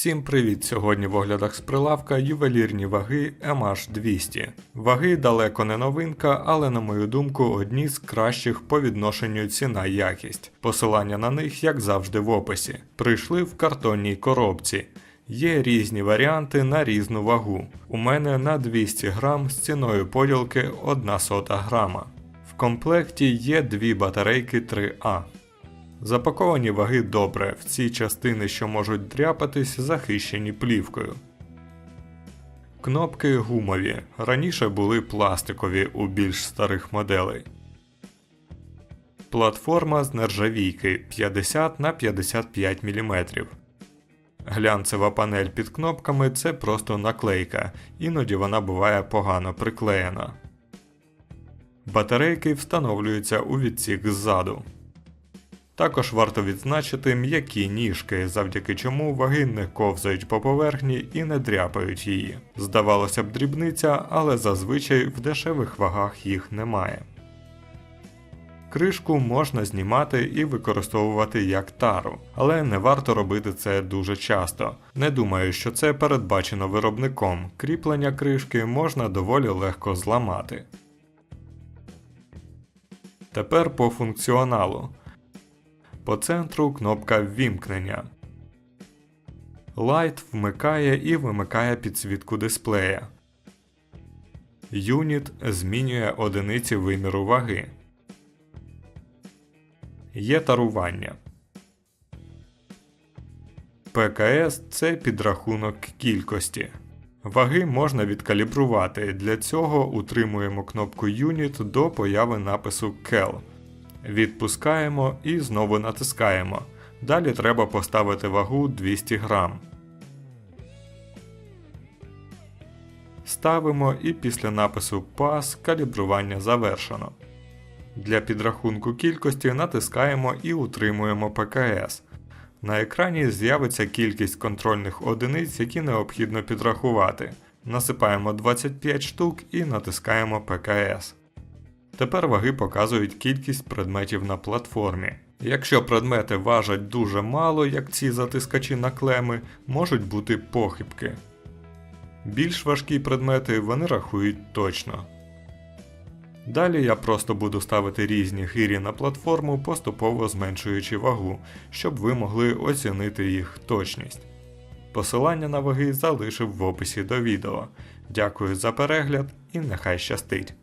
Всім привіт! Сьогодні в оглядах з прилавка ювелірні ваги MH200. Ваги далеко не новинка, але на мою думку, одні з кращих по відношенню ціна-якість. Посилання на них, як завжди, в описі. Прийшли в картонній коробці. Є різні варіанти на різну вагу. У мене на 200 грам з ціною поділки 1 сота грама. В комплекті є дві батарейки 3А. Запаковані ваги добре, в ці частини, що можуть дряпатись, захищені плівкою. Кнопки гумові, раніше були пластикові у більш старих моделей. Платформа з нержавійки 50 на 55 мм. Глянцева панель під кнопками це просто наклейка, іноді вона буває погано приклеєна. Батарейки встановлюються у відсік ззаду. Також варто відзначити м'які ніжки, завдяки чому ваги не ковзають по поверхні і не дряпають її. Здавалося б, дрібниця, але зазвичай в дешевих вагах їх немає. Кришку можна знімати і використовувати як тару, але не варто робити це дуже часто. Не думаю, що це передбачено виробником. Кріплення кришки можна доволі легко зламати. Тепер по функціоналу. По центру кнопка ввімкнення. Light вмикає і вимикає підсвітку дисплея. Юніт змінює одиниці виміру ваги. Є тарування. ПКС це підрахунок кількості. Ваги можна відкалібрувати. Для цього утримуємо кнопку Unit до появи напису CAL. Відпускаємо і знову натискаємо. Далі треба поставити вагу 200 грам. Ставимо і після напису PAS калібрування завершено. Для підрахунку кількості натискаємо і утримуємо ПКС. На екрані з'явиться кількість контрольних одиниць, які необхідно підрахувати. Насипаємо 25 штук і натискаємо ПКС. Тепер ваги показують кількість предметів на платформі. Якщо предмети важать дуже мало, як ці затискачі на клеми, можуть бути похибки. Більш важкі предмети вони рахують точно. Далі я просто буду ставити різні гирі на платформу, поступово зменшуючи вагу, щоб ви могли оцінити їх точність. Посилання на ваги залишив в описі до відео. Дякую за перегляд і нехай щастить!